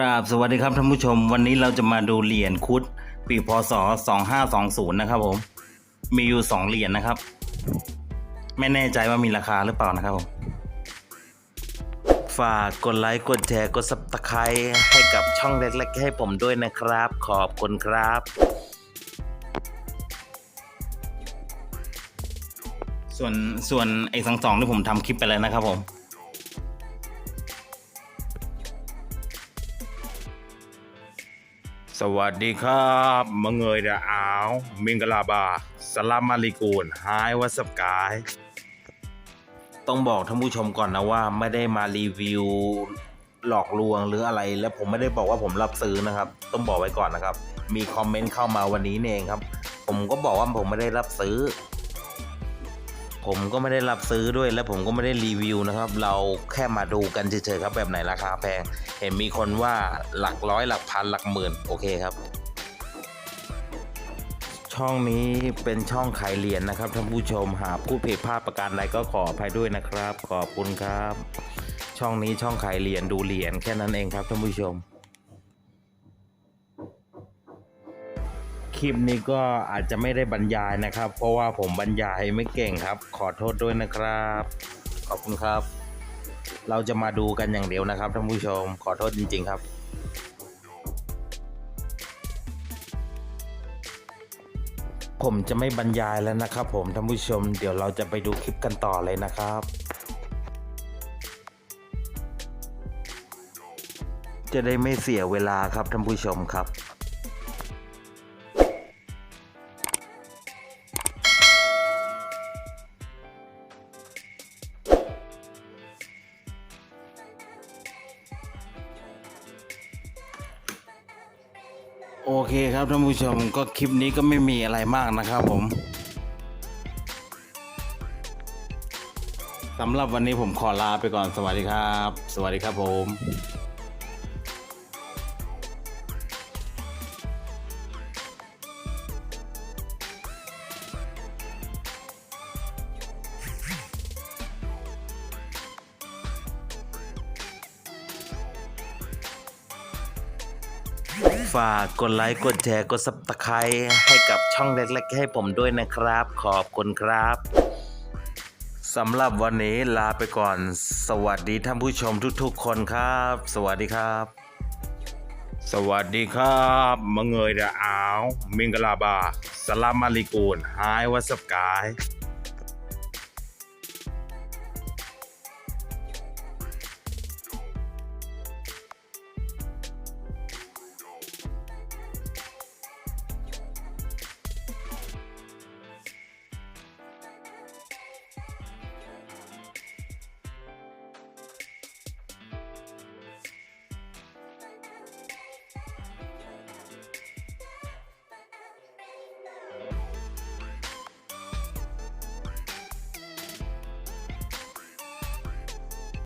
ราบสวัสดีครับท่านผู้ชม วันนี้เราจะมาดูเหรียญคุดปีพศ 2520 นะครับผม มีอยู่ 2 เหรียญนะครับ ไม่แน่ใจว่ามีราคาหรือเปล่านะครับผม ฝากกดไลค์กดแชร์กดซับสไครต์ให้กับช่องเล็กๆให้ผมด้วยนะครับ ขอบคุณครับ ส่วนส่วนไอ้สองสองที่ผมทำคลิปไปแล้วนะครับผม สวัสดีครับมังเงยดาอาว มิงกลาบาสลามาลิกูนไฮวัสกาย ต้องบอกท่านผู้ชมก่อนนะว่า ไม่ได้มารีวิว หลอกลวงหรืออะไร และผมไม่ได้บอกว่าผมรับซื้อนะครับ ต้องบอกไว้ก่อนนะครับ มีคอมเมนต์เข้ามาวันนี้เองครับ ผมก็บอกว่าผมไม่ได้รับซื้อ ผมก็ไม่ได้รับซื้อด้วยและผมก็ไม่ได้รีวิวนะครับ เราแค่มาดูกันเฉยๆครับแบบไหนราคาแพง เห็นมีคนว่าหลักร้อยหลักพันหลักหมื่นโอเคครับ ช่องนี้เป็นช่องขายเหรียญนะครับท่านผู้ชมหากผู้ผิดพลาดประการใดก็ขออภัยด้วยนะครับ ขอบคุณครับ ช่องนี้ช่องขายเหรียญดูเหรียญแค่นั้นเองครับท่านผู้ชม คลิปนี้ก็อาจจะไม่ได้บรรยายนะครับ เพราะว่าผมบรรยายไม่เก่งครับ ขอโทษด้วยนะครับ ขอบคุณครับ เราจะมาดูกันอย่างเดียวนะครับท่านผู้ชม ขอโทษจริง ๆ ครับผมจะไม่บรรยายแล้วนะครับผมท่านผู้ชมเดี๋ยวเราจะไปดูคลิปกันต่อเลยนะครับ จะได้ไม่เสียเวลาครับท่านผู้ชมครับ โอเคครับท่านผู้ชมก็คลิปนี้ก็ไม่มีอะไรมากนะครับผมสำหรับวันนี้ผมขอลาไปก่อนสวัสดีครับ สวัสดีครับผม ฝากกดไลค์ กดแชร์ กดซับสไครต์ให้กับช่องเล็กๆให้ผมด้วยนะครับ ขอบคุณครับสำหรับวันนี้ลาไปก่อน สวัสดีท่านผู้ชมทุกๆ คนครับ สวัสดีครับ สวัสดีครับมังเงยดาอาว มิงกลาบาสลามมาลิกูลไฮวัสกาย